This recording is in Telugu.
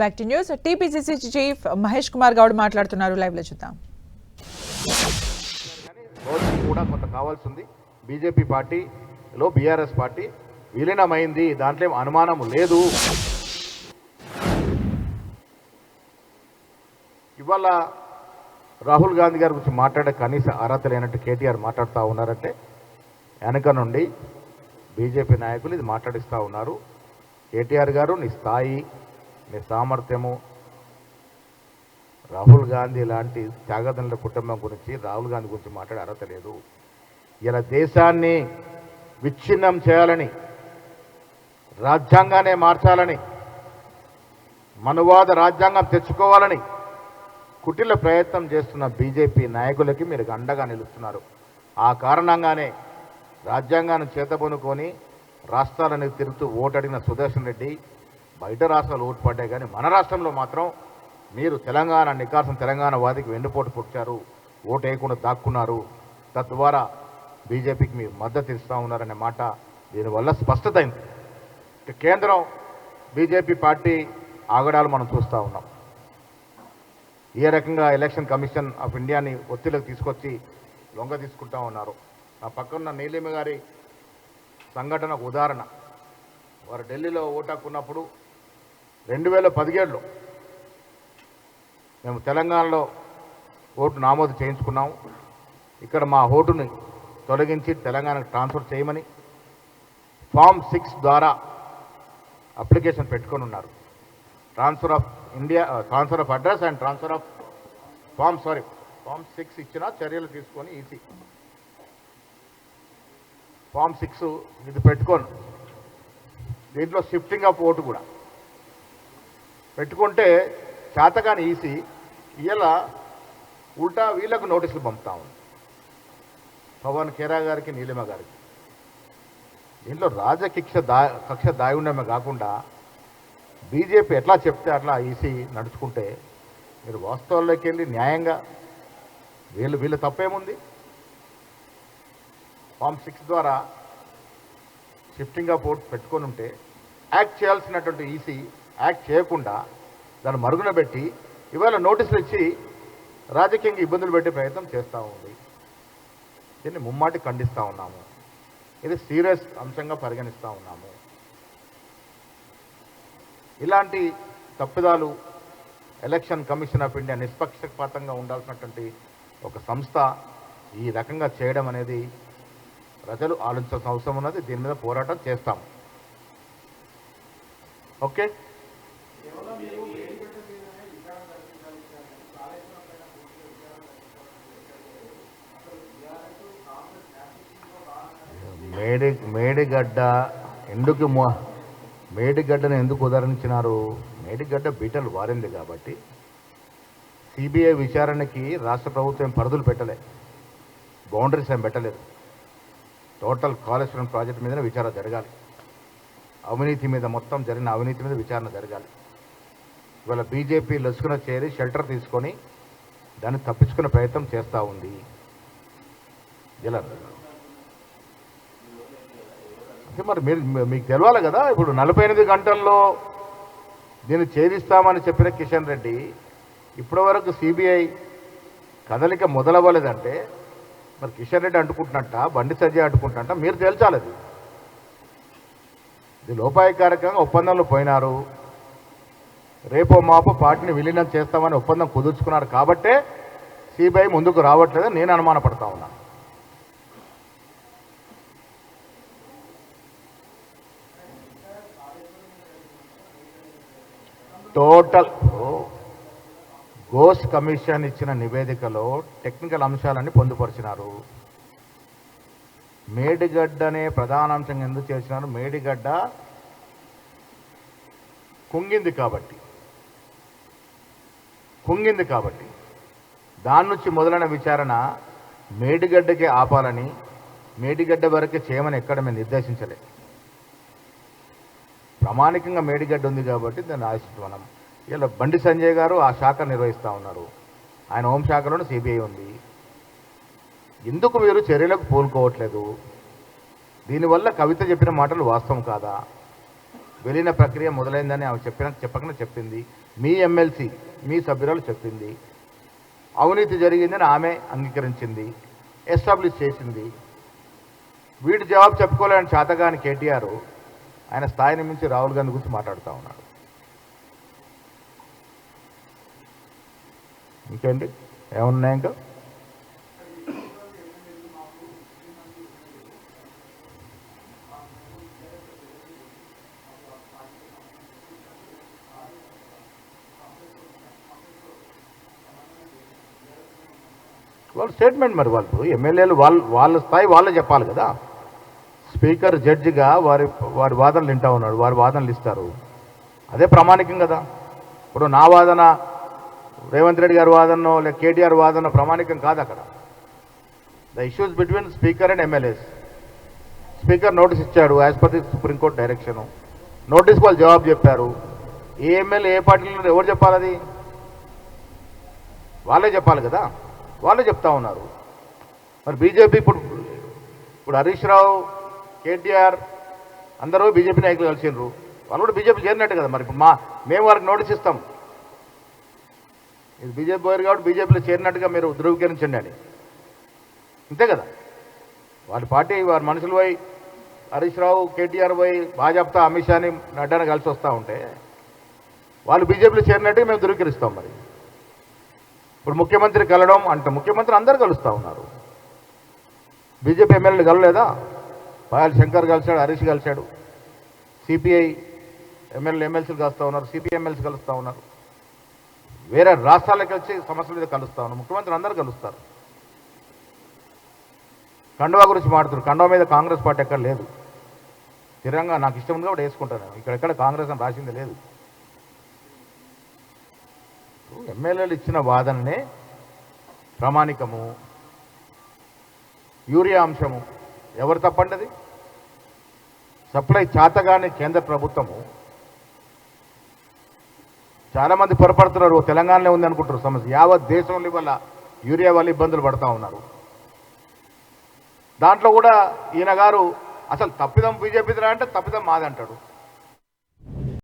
Back to news. TPCC chief Mahesh Kumar Goud మాట్లాడుతున్నారు. లైవ్లో చూద్దాం. కూడా కొంత కావాల్సి ఉంది బీజేపీ పార్టీలో బీఆర్ఎస్ పార్టీ విలీనమైంది. దాంట్లో ఏం అనుమానం లేదు. ఇవాళ రాహుల్ గాంధీ గారి గురించి మాట్లాడే కనీస అర్హత లేనట్టు కేటీఆర్ మాట్లాడుతూ ఉన్నారంటే వెనక నుండి బీజేపీ నాయకులు ఇది మాట్లాడిస్తూ ఉన్నారు. కేటీఆర్ గారు నీ స్థాయి మీ సామర్థ్యము. రాహుల్ గాంధీ లాంటి త్యాగదనుల కుటుంబం గురించి రాహుల్ గాంధీ గురించి మాట్లాడే అర్హత లేదు. ఇలా దేశాన్ని విచ్ఛిన్నం చేయాలని రాజ్యాంగానే మార్చాలని మనువాద రాజ్యాంగం తెచ్చుకోవాలని కుటిల ప్రయత్నం చేస్తున్న బీజేపీ నాయకులకి మీరు అండగా నిలుస్తున్నారు. ఆ కారణంగానే రాజ్యాంగాన్ని చేతబొనుకొని రాష్ట్రాలను తిరుగుతూ ఓటడిన సుదర్శన్ రెడ్డి బయట రాష్ట్రాలు ఓటు పడ్డాయి కానీ మన రాష్ట్రంలో మాత్రం మీరు తెలంగాణ నికాసం తెలంగాణ వాదికి వెన్నుపోటు పుట్టారు ఓటు వేయకుండా దాక్కున్నారు. తద్వారా బీజేపీకి మీరు మద్దతు ఇస్తూ ఉన్నారనే మాట దీనివల్ల స్పష్టత అయింది. కేంద్రం బీజేపీ పార్టీ ఆగడాలు మనం చూస్తూ ఉన్నాం. ఏ రకంగా ఎలక్షన్ కమిషన్ ఆఫ్ ఇండియాని ఒత్తిడికి తీసుకొచ్చి లొంగ తీసుకుంటా ఉన్నారు. నా పక్కన నీలిమ గారి సంఘటన ఉదాహరణ. వారు ఢిల్లీలో ఓటాకున్నప్పుడు రెండు వేల పదిహేడులో మేము తెలంగాణలో ఓటు నామోదు చేయించుకున్నాం ఇక్కడ మా ఓటుని తొలగించి తెలంగాణకు ట్రాన్స్ఫర్ చేయమని ఫామ్ సిక్స్ ద్వారా అప్లికేషన్ పెట్టుకొని ఉన్నారు. Transfer of India transfer of address and transfer of form sorry form six ఇచ్చిన చర్యలు తీసుకొని ఈసీ. ఫామ్ సిక్స్ ఇది పెట్టుకోను దీంట్లో షిఫ్టింగ్ ఆఫ్ ఓటు కూడా. పెట్టుకుంటే చేతగాని ఈసీ ఇలా ఉల్టా వీళ్ళకు నోటీసులు పంపుతా ఉంది. పవన్ ఖేరా గారికి నీలిమ గారికి. దీంట్లో రాజకీక్ష దా కక్ష దాగి ఉండమే కాకుండా బీజేపీ ఎట్లా చెప్తే అట్లా ఈసీ నడుచుకుంటే మీరు వాస్తవాల్లోకి వెళ్ళి న్యాయంగా వీళ్ళు వీళ్ళ తప్పేముంది? ఫామ్ సిక్స్ ద్వారా షిఫ్టింగ్ ఆఫ్ ఓట్ పెట్టుకొని ఉంటే యాక్ట్ చేయాల్సినటువంటి ఈసీ యాక్ట్ చేయకుండా దాన్ని మరుగున పెట్టి ఇవాళ నోటీసులు ఇచ్చి రాజకీయంగా ఇబ్బందులు పెట్టే ప్రయత్నం చేస్తూ ఉంది. దీన్ని ముమ్మాటి ఖండిస్తూ ఉన్నాము. ఇది సీరియస్ అంశంగా పరిగణిస్తూ ఉన్నాము. ఇలాంటి తప్పిదాలు ఎలక్షన్ కమిషన్ ఆఫ్ ఇండియా నిష్పక్షపాతంగా ఉండాల్సినటువంటి ఒక సంస్థ ఈ రకంగా చేయడం అనేది ప్రజలు ఆలోచించాల్సిన అవసరం ఉన్నది. దీని మీద పోరాటం చేస్తాము. ఓకే? మేడి మేడిగడ్డ ఎందుకు మేడిగడ్డను ఎందుకు ఉదాహరించినారు? మేడిగడ్డ బీటలు వారింది కాబట్టి సిబిఐ విచారణకి రాష్ట్ర ప్రభుత్వం పరిధులు పెట్టలే. బౌండరీస్ ఏం పెట్టలేదు. టోటల్ కాళేశ్వరం ప్రాజెక్ట్ మీద విచారణ జరగాలి. అవినీతి మీద మొత్తం జరిగిన అవినీతి మీద విచారణ జరగాలి. ఇవాళ బీజేపీ లసుకున చేరి షెల్టర్ తీసుకొని దాన్ని తప్పించుకునే ప్రయత్నం చేస్తూ ఉంది. ఇలా. అంటే మరి మీరు మీకు తెలవాలి కదా ఇప్పుడు నలభై ఎనిమిది గంటల్లో దీన్ని ఛేదిస్తామని చెప్పిన కిషన్ రెడ్డి ఇప్పటి వరకు సిబిఐ కదలిక మొదలవ్వలేదంటే మరి కిషన్ రెడ్డి అంటుకుంటున్నట్ట బండి సంజయ్ అంటుకుంటున్నట్ట మీరు తేల్చాలి అది. ఇది లోపాయకారకంగా ఒప్పందంలో పోయినారు. రేపో మాపో పార్టీని విలీనం చేస్తామని ఒప్పందం కుదుర్చుకున్నారు కాబట్టే సిబిఐ ముందుకు రావట్లేదని నేను అనుమానపడతా ఉన్నా. టోటల్ గోస్ కమిషన్ ఇచ్చిన నివేదికలో టెక్నికల్ అంశాలన్నీ పొందుపరిచినారు. మేడిగడ్డ అనే ప్రధాన అంశం ఎందుకు చేసినారు? మేడిగడ్డ కుంగింది కాబట్టి. పొంగింది కాబట్టి. దాని నుంచి మొదలైన విచారణ మేడిగడ్డకి ఆపాలని మేడిగడ్డ వరకే చేయమని ఎక్కడ మేము నిర్దేశించలే ప్రామాణికంగా మేడిగడ్డ ఉంది కాబట్టి దాన్ని ఆశిస్తున్నాం ఇలా బండి సంజయ్ గారు ఆ శాఖ నిర్వహిస్తూ ఉన్నారు ఆయన హోంశాఖలోనే సిబిఐ ఉంది. ఎందుకు మీరు చర్యలకు పూనుకోవట్లేదు? దీనివల్ల కవిత చెప్పిన మాటలు వాస్తవం కాదా? విలీన ప్రక్రియ మొదలైందని ఆమె చెప్పిన చెప్పకనే చెప్పింది. మీ ఎమ్మెల్సీ మీ సభ్యురాలు చెప్పింది. అవినీతి జరిగిందని ఆమె అంగీకరించింది. ఎస్టాబ్లిష్ చేసింది. వీటి జవాబు చెప్పుకోలేని చేతగాని కేటీఆర్ ఆయన స్థాయిని మించి రాహుల్ గాంధీ గురించి మాట్లాడుతూ ఉన్నాడు. ఇంకేంటి? ఏమున్నాయి ఇంకా? వాళ్ళ స్టేట్మెంట్ మరి వాళ్ళు. ఎమ్మెల్యేలు వాళ్ళ వాళ్ళ స్థాయి వాళ్ళే చెప్పాలి కదా. స్పీకర్ జడ్జిగా వారి వారి వాదనలు వింటా ఉన్నాడు వారి వాదనలు ఇస్తారు. అదే ప్రామాణికం కదా. ఇప్పుడు నా వాదన రేవంత్ రెడ్డి గారి వాదనో లేక కేటీఆర్ వాదన ప్రామాణికం కాదు అక్కడ. The issues between speaker and MLAs speaker notice ఇచ్చాడు as per the supreme court direction notice వాళ్ళు జవాబు చెప్పారు. ఏ ఎమ్మెల్యే ఏ పార్టీలో ఎవరు చెప్పాలి అది? వాళ్ళే చెప్పాలి కదా. వాళ్ళే చెప్తా ఉన్నారు. మరి బీజేపీ ఇప్పుడు ఇప్పుడు హరీష్ రావు కేటీఆర్ అందరూ బీజేపీ నాయకులు కలిసిండ్రు. వాళ్ళు కూడా బీజేపీ చేరినట్టు కదా మరి. ఇప్పుడు మా మేము వారికి నోటీస్ ఇస్తాం. ఇది బీజేపీ పోయారు కాబట్టి బీజేపీలో చేరినట్టుగా మీరు ధృవీకరించండి అని. అంతే కదా? వారి పార్టీ వారి మనుషులు పోయి హరీష్ రావు కేటీఆర్ పోయి భాజపా అమిత్ షాని నడ్డాని కలిసి వస్తూ ఉంటే వాళ్ళు బీజేపీలో చేరినట్టుగా మేము ధృవీకరిస్తాం మరి. ఇప్పుడు ముఖ్యమంత్రి కలవడం అంటే ముఖ్యమంత్రి అందరు కలుస్తూ ఉన్నారు. బీజేపీ ఎమ్మెల్యేలు కలలేదా? పాయల్ శంకర్ కలిశాడు హరీష్ కలిశాడు. సిపిఐ ఎమ్మెల్యే ఎమ్మెల్సీలు కలుస్తూ ఉన్నారు సిపిఐ ఎమ్మెల్సీ కలుస్తూ ఉన్నారు. వేరే రాష్ట్రాలకు వచ్చి సమస్యల మీద కలుస్తూ ఉన్నారు. ముఖ్యమంత్రి అందరూ కలుస్తారు. కండువా గురించి మాడుతున్నారు కండువా మీద కాంగ్రెస్ పార్టీ ఎక్కడ లేదు. స్థిరంగా నాకు ఇష్టం ఉంది కూడా వేసుకుంటాను. ఇక్కడ ఎక్కడ కాంగ్రెస్ అని రాసింది లేదు. ఎమ్మెల్యేలు ఇచ్చిన వాదననే ప్రామాణికము యూరియా అంశము. ఎవరు తప్పండది? సప్లై చేతగానే కేంద్ర ప్రభుత్వము. చాలామంది పొరపడుతున్నారు తెలంగాణలో ఉంది అనుకుంటారు సమస్య. యావత్ దేశంలో వల్ల యూరియా వల్ల ఇబ్బందులు పడతా ఉన్నారు. దాంట్లో కూడా ఈయన గారు అసలు తప్పిదం బీజేపీదిరా అంటే తప్పిదం మాది అంటాడు